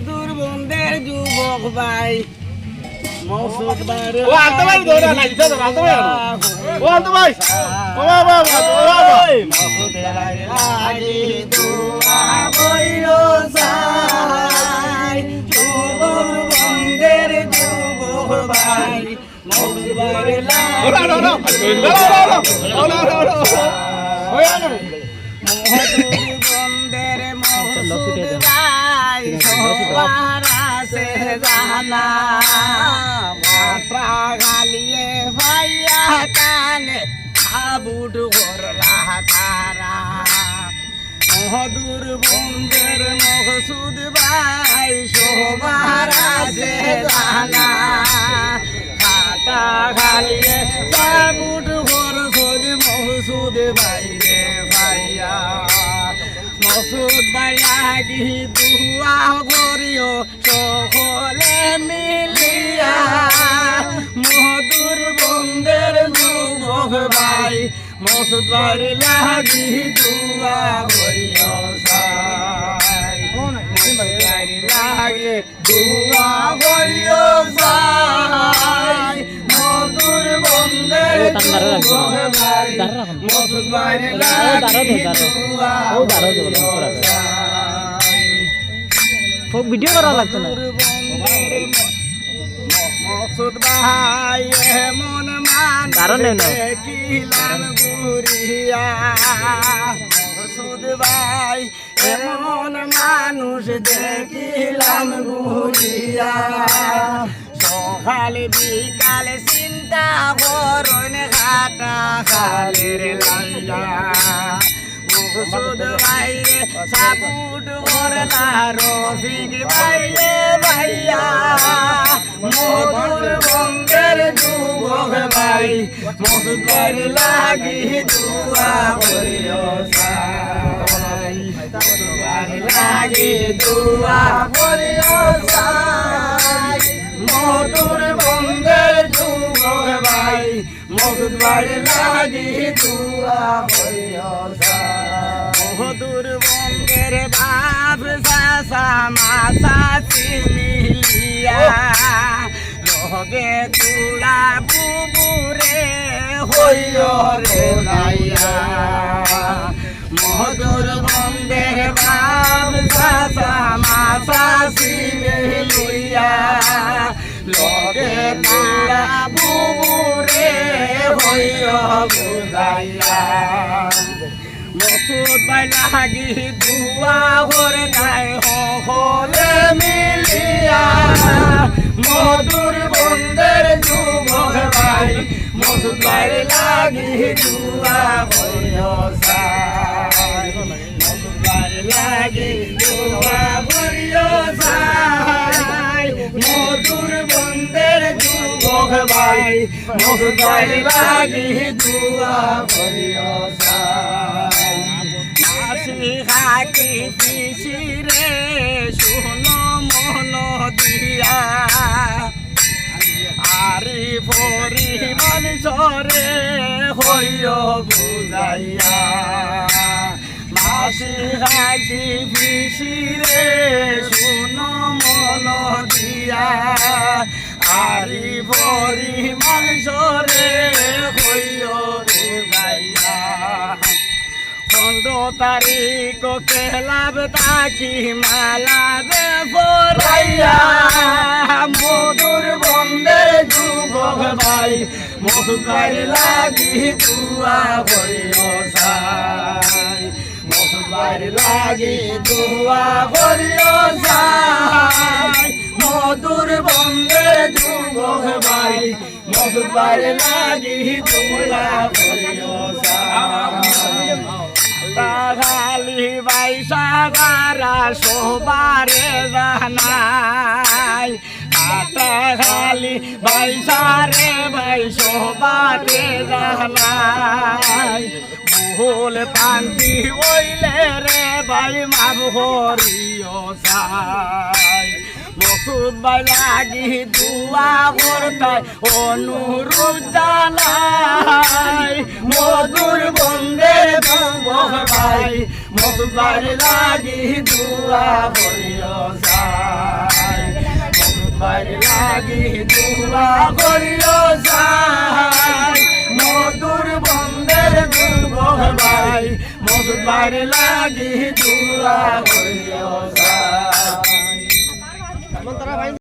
মধুর বন্ধের যুবক ভাই মধুর সবার আছে জানা গালিয়ে ভাইয়া কানে আবুট করলা তারা মধুর বন্ধের মহসুদ ভাই সবার আছে জানা কাটা খালিয়ে সাবুট করছল মহসুদ ভাই ভাই লাগি দুয়া করিও সকলে মিলিয়া। মধুর বন্ধের যুবক ভাই মসুদ ভাই লাগি দুয়া করিও লাগে দুয়া করিও মধুর বন্ধের যুবক ভাই। ভিডিও করা লাগতো না। মান মানুষ দেখিলাম গুরিয়া সকাল বিকাল চিন্তা করুন, ঘাটা খালের লাইয়া। সাপুট করলা রফিক ভাইরে ভাইয়া মধুর বঙ্গের যুবক ভাই লাগি দুয়া করিও সাই। লাগি দুয়া সাই। মধুর বঙ্গের যুবক ভাই মকসুদ ভাইরে লাগি দুয়া মধুর বঙ্গের বাপ সাসা মাসা মিলিয়া লগে তুলা বুবুরে হইয় রে লাইয়া। মধুর বঙ্গের বাপ সাসা মাসা লগে তুলা বুবুরে হইয় বুঝাইয়া। মসুদ ভাই লাগি দুয়া হরে নাই হলে মিলিয়া। মধুর বন্ধের যুবক ভাই, মসুদ ভাই লাগি দুয়া হইও সাই মসুদ ভাই লাগি দুয়া সাই মধুর বন্ধের যুবক ভাই মসুদ ভাই লাগি দুয়া সাই। মাসি খাকি পিসি রে, শুনো মন দিয়া। আরি পরি মনসরে হইয় বুঝাইয়া। মাসি খাকি পিসি রে শুনো মন দিয়া। আরি পরি মনসরে হইয় বুঝাইয়া পনেরো তারিখ কেলাব তাকি মালা দে ফরাইয়া মধুর বন্দে যুবক ভাই ভাই লাগি দুয়া করিও ভাই লাগি দুয়া করিও সাই মধুর বন্দে যুবক ভাই ভাই লাগি করিও বাইসা গারা সোবারে জানাই। আটা খালি বাইসা রে ভাই সোবারে জানাই। ভুল পান্তি ওইলে রে ভাই মাব হরিও সাই। মসুদ ভাই লাগি দুয়া করতাই অনুরূপ জানাই। মধুর বন্দে ভাই মধুর ভাই লাগি দুয়া করিও সাই। বাইরে লাগি দুয়া যাই বাইরে লাগি দুয়া যাই